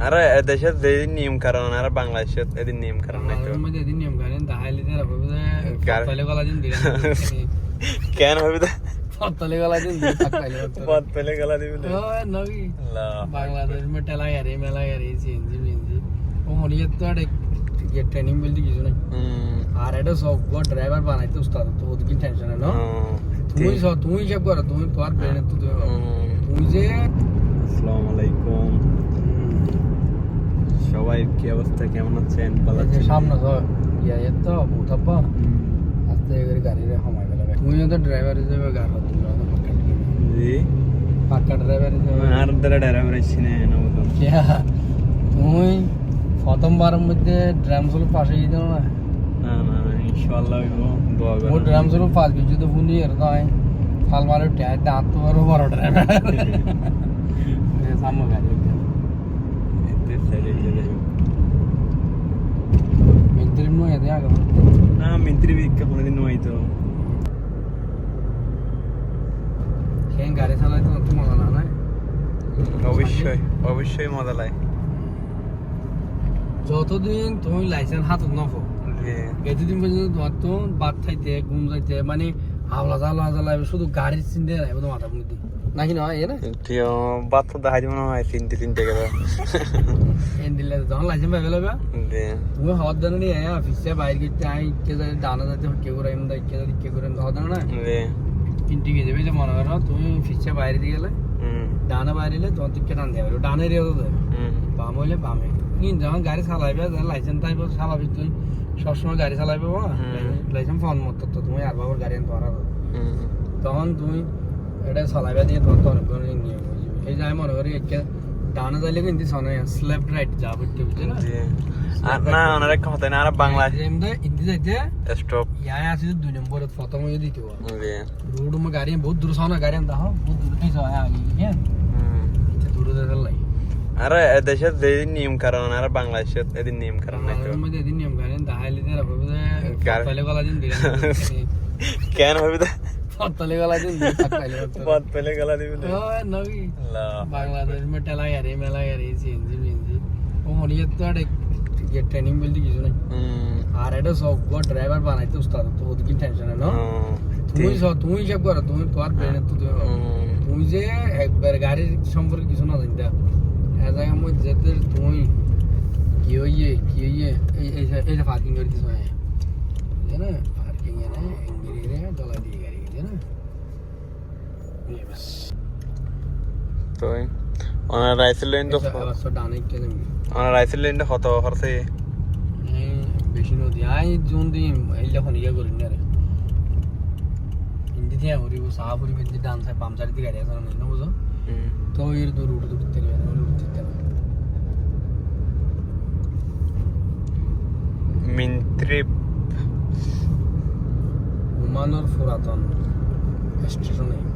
আরে দেশের যেদিন নিয়ম কারণ আর বাংলাদেশের এদিন নিয়ম কারণ নাই তো আমার মধ্যে এদিন নিয়ম করেন তাহলে তারা ভাবে যে কার- পতলে গলা দিন দিলেন কেন হবে তো পতলে গলা দিন দিলেন তাকাইলে পথ পেলে গলা দিবি তো। ও নবী আল্লাহ। বাংলাদেশ में टेला यारी मेला यारी सीएनजी बीएनजी ও মনে তো আরে ये ट्रेनिंग বলতে কিছু নাই হুম, আর এটা সব ড্রাইভার বানাইতে উস্তাদ তো ওদের কি টেনশন না হুম, তুমি সব তুমি হিসাব করো তুমি তোমার ব্রেনে তো তুমি ভাবো। হুম। তুমি যে কি অবস্থা? কেমন আছেন? ভালো আছেন? সামনে তো ইয়া তো হুম, আস্তে করে গাড়ি রে সময় গেল তুমি তো ড্রাইভার হিসেবে গাড়ি তুমি তো পাক্কা জি। পাক্কা ড্রাইভার হিসেবে। আর দ্বারা ড্রাইভার আইছি না না কিয়া তুমি প্রথমবারের মধ্যে ড্রাম সোলো পাশে দাও না? না না ইনশাআল্লাহ হইব দোয়া ও করো ড্রাম সোলো পাঁচ কিছু তো ফুনি এর নয় ফাল মারে ট্যাগ দাঁত তো বড় ড্রাইভার সামনে গাড়ি। আগে না মিন্ত্রি বিক্কা কোনোদিন হইতো সেই গাড়ি চালাইতে একটু মজা না না অবশ্যই অবশ্যই মজা লাগে যতদিন তুমি লাইসেন্স হাতত নফো এতদিন পর্যন্ত তোমার তো বাদ খাইতে ঘুম যাইতে মানে হাওলা জ্বালা জ্বালা শুধু গাড়ির চিন্তা নাই তোমার মাথার মধ্যে। নাকি নয়? এ না? বাত তো দেখাই দিব না তিনটে তিনটে গেল এন দিলে যখন লাইসেন্স পাই গেলে তুমি হওয়ার দেন নি হ্যাঁ অফিসে বাইরে গেতে আই কে যাই ডানা যাতে কে করে এম দাই কে যাই কে করে হওয়ার দেন না। তিনটি গিয়ে যাবে যে মনে করো তুমি ফিসে বাইরে দিয়ে গেলে ডানা বাইরে তোমার দিকে টান দেবে ডানে রেও দেবে বাম হইলে বামে। কিন্তু আমার গাড়ি চালাইবে লাইসেন্স থাকবে চালাবি তুই। সবসময় গাড়ি চালাইবে বা লাইসেন্স ফোন মতো তো তুমি আর বাবার গাড়ি আনতে পারো তখন তুমি এটা চালাইবে দিয়ে তোমার তখন করে নিয়ে এই যে আমি মনে করি একটা ডানে যাইলে কিন্তু শোনে স্লেপ রাইট যা বুঝতে বুঝছে না? আর না ওনার কথা না আর বাংলা দুই নম্বর প্রথম গাড়ি বহুত দূর সহ গাড়ি আনতা হ্যাঁ? বহুত দূর হ্যাঁ? হ্যাঁ? আরে দেশের যেদিন নিয়ম কারণ আর বাংলাদেশের এদিন নিয়ম কারণ নাই তো আমার মধ্যে দিন নিয়ম গাড়ি তাহলে তারা ভাবে যে গাড়ি- পতলে গলা দিন দিলেন কেন হবে তো পতলে গলা দিন দিলেন তাকাইলে পথ পেলে গলা দিবি তো। ও নবী আল্লাহ বাংলাদেশ में टेला यारी मेला यारी सीएनजी बीएनजी ও মনে তো আরে ये ट्रेनिंग বলতে কিছু নাই হুম আর এটা সব ড্রাইভার বানাইতে উস্তাদ তো ওদের কি টেনশন না হুম, তুমি সব তুমি হিসাব করো তুমি তোমার ব্রেনে তো তুমি ভাবো। হুম, তুমি যে একবার গাড়ির সম্পর্কে কিছু না জানতা এ জায়গার মধ্যে যেতে তুমি কি হইয়ে কি হইয়ে এই এই যে- এই যে পার্কিং করে দিছো হ্যাঁ বুঝলে না পার্কিং এ না এঙ্গিরি রে ডলা দিয়ে গাড়ি বুঝলে না এই বাস তো ওনার রাইসেল লাইন তো এই রাস্তা ডানে কে নেমে ওনার রাইসেল লাইনটা কত খরচে এই বেশি নদী আই জোন দি এই যখন ইয়ে করি না রে হিন্দি দিয়ে হরি ও সাহাপুরি বেদি ডান সাইড বাম সাইড দিয়ে গাড়ি আছে না বুঝো Daha yeri doğru vurdu bitti yani. Öyle bitti Mintrip. Manor Furatan. Eşkirunayım.